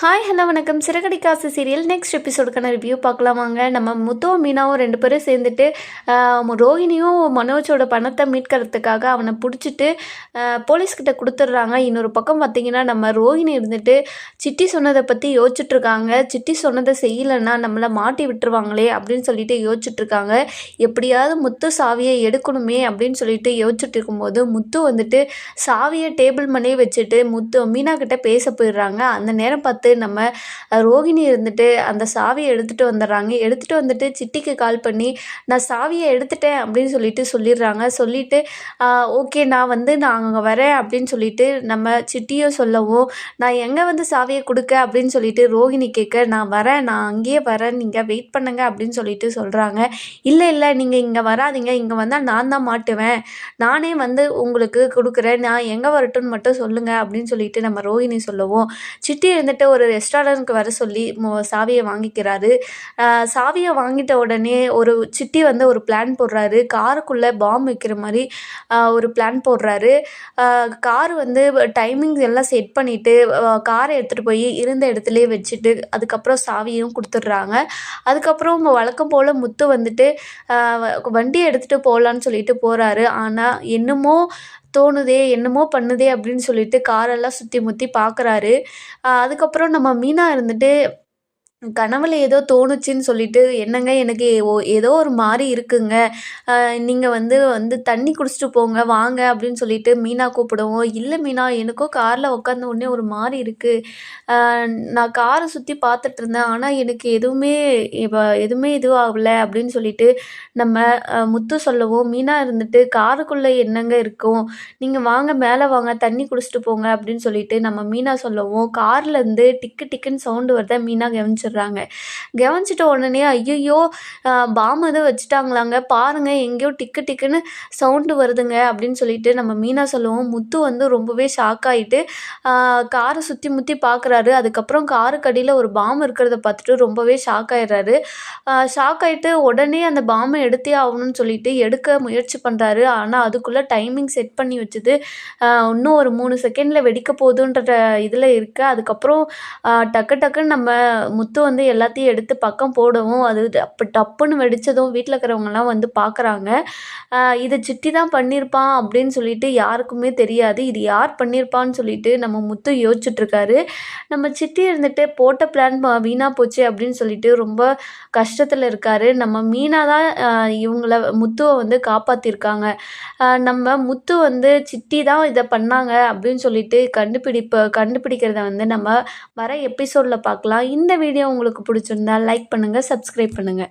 Hi hello வணக்கம். சிறகடி காசு சீரியல் நெக்ஸ்ட் எபிசோடுக்கான ரிவ்யூ பார்க்கலாமாங்க நம்ம முத்துவும் மீனாவும் ரெண்டு பேரும் சேர்ந்துட்டு ஆஹ், ரோஹிணியும் மனோஜோட பணத்தை மீட்கிறதுக்காக அவனை பிடிச்சிட்டு போலீஸ்கிட்ட கொடுத்துட்றாங்க. இன்னொரு பக்கம் பார்த்தீங்கன்னா நம்ம ரோஹிணி இருந்துட்டு சிட்டி சொன்னதை பற்றி யோசிச்சுட்ருக்காங்க. சிட்டி சொன்னதை செய்யலைன்னா நம்மளை மாட்டி விட்டுருவாங்களே அப்படின்னு சொல்லிட்டு யோசிச்சுட்ருக்காங்க. எப்படியாவது முத்து சாவியை எடுக்கணுமே அப்படின்னு சொல்லிட்டு யோசிச்சுட்டு இருக்கும்போது முத்து வந்துட்டு சாவியை டேபிள் மேலே வச்சுட்டு முத்து மீனா கிட்ட பேச போயிடுறாங்க. அந்த நேரம் பார்த்து நம்ம ரோகிணி இருந்துட்டு அந்த சாவியை எடுத்துகிட்டு வந்துடுறாங்க. எடுத்துகிட்டு வந்துட்டு சிட்டிக்கு கால் பண்ணி நான் சாவியை எடுத்துட்டேன் அப்படின்னு சொல்லிட்டு சொல்லிடுறாங்க. சொல்லிட்டு ஓகே நான் வந்து நான் அங்கே வரேன் அப்படின்னு சொல்லிட்டு நம்ம சிட்டியும் சொல்லவும் நான் எங்கே வந்து சாவியை கொடுக்க? அப்படின்னு சொல்லிட்டு ரோகிணி கேட்க நான் வரேன் நான் அங்கேயே வரேன் நீங்கள் வெயிட் பண்ணுங்க அப்படின்னு சொல்லிட்டு சொல்கிறாங்க இல்லை இல்லை நீங்கள் இங்கே வராதீங்க. இங்கே வந்தால் நான் தான் மாட்டுவேன். நானே வந்து உங்களுக்கு கொடுக்குறேன். நான் எங்கே வரட்டும்னு மட்டும் சொல்லுங்கள் அப்படின்னு சொல்லிட்டு நம்ம ரோஹிணி சொல்லுவோம் சிட்டி இருந்துட்டு ஒரு ரெஸ்டாரண்ட்க்கு வர சொல்லி மோ சாவியை வாங்கிக்கிறாரு. சாவியை வாங்கிட்ட உடனே ஒரு சிட்டி வந்து ஒரு பிளான் போடுறாரு. காருக்குள்ளே பாம் வைக்கிற மாதிரி ஒரு பிளான் போடுறாரு. கார் வந்து டைமிங்ஸ் எல்லாம் செட் பண்ணிவிட்டு காரை எடுத்துகிட்டு போய் இருந்த இடத்துலயே வச்சுட்டு அதுக்கப்புறம் சாவியும் கொடுத்துட்றாங்க. அதுக்கப்புறம் வழக்கம் போல் முத்து வந்துட்டு வண்டியை எடுத்துகிட்டு போகலான்னு சொல்லிட்டு போகிறாரு ஆனால் என்னமோ தோணுதே என்னமோ பண்ணுதே அப்படின்னு சொல்லிட்டு காரெல்லாம் சுற்றி முற்றி பார்க்குறாரு அதுக்கப்புறம் நம்ம மீனா இருந்துட்டு கனவில் ஏதோ தோணுச்சுன்னு சொல்லிட்டு என்னங்க எனக்கு ஓ- ஏதோ ஒரு மாதிரி இருக்குங்க. நீங்கள் வந்து வந்து தண்ணி குடிச்சிட்டு போங்க வாங்க அப்படின்னு சொல்லிட்டு மீனா கூப்பிடுவோம். இல்லை மீனா எனக்கும் காரில் உட்காந்த உடனே ஒரு மாதிரி இருக்குது நான் காரை சுற்றி பார்த்துட்டு இருந்தேன். ஆனால் எனக்கு எதுவுமே இப்போ எதுவுமே இதுவும் அப்படின்னு சொல்லிட்டு நம்ம முத்து சொல்லவும். மீனா இருந்துட்டு காருக்குள்ளே என்னங்க இருக்கும்? நீங்கள் வாங்க மேலே வாங்க தண்ணி குடிச்சிட்டு போங்க அப்படின்னு சொல்லிட்டு நம்ம மீனா சொல்லவும். கார்லேருந்து டிக்கு டிக்குன்னு சவுண்டு வருத மீனா கவனிச்சிடுறாங்க கவனிச்சிட்ட உடனே ஐயோ பாம் எதுவும் வச்சுட்டாங்களாங்க. பாருங்கள் எங்கேயோ டிக்கு டிக்குன்னு சவுண்டு வருதுங்க அப்படின்னு சொல்லிட்டு நம்ம மீனா சொல்லுவோம். முத்து வந்து ரொம்பவே ஷாக் ஆகிட்டு காரை சுற்றி முற்றி பார்க்குறாரு அதுக்கப்புறம் காருக்கு அடியில் ஒரு பாம் இருக்கிறத பார்த்துட்டு ரொம்பவே ஷாக் ஆயிடுறாரு. ஷாக் ஆகிட்டு உடனே அந்த பாமை எடுத்தே ஆகணும்னு சொல்லிட்டு எடுக்க முயற்சி பண்ணுறாரு ஆனால் அதுக்குள்ளே டைமிங் செட் பண்ணி வச்சது இன்னும் ஒரு மூணு செகண்டில் வெடிக்க போகுதுன்ற இதில் இருக்குது அதுக்கப்புறம் டக்கு டக்குன்னு நம்ம முத்து வந்து எல்லாத்தையும் எடுத்து பக்கம் போடவும் அது அப்போ டப்புன்னு வெடித்ததும் வீட்டில் இருக்கிறவங்கலாம் வந்து பார்க்குறாங்க இதை சிட்டி தான் பண்ணியிருப்பான் அப்படின்னு சொல்லிட்டு யாருக்குமே தெரியாது. இது யார் பண்ணியிருப்பான்னு சொல்லிட்டு நம்ம முத்து யோசிச்சுட்ருக்காரு. நம்ம சிட்டி இருந்துட்டு போட்ட பிளான் வீணாக போச்சு அப்படின்னு சொல்லிட்டு ரொம்ப கஷ்டத்தில் இருக்காரு. நம்ம மீனா தான் இவங்கள முத்துவை வந்து காப்பாற்றிருக்காங்க நம்ம முத்து வந்து சிட்டி தான் இதை பண்ணாங்க அப்படின்னு சொல்லிட்டு கண்டுபிடிப்ப கண்டுபிடிக்கிறத வந்து நம்ம வர எபிசோடில் பார்க்கலாம் இந்த வீடியோ உங்களுக்கு பிடிச்சிருந்தா லைக் பண்ணுங்கள் சப்ஸ்கிரைப் பண்ணுங்கள்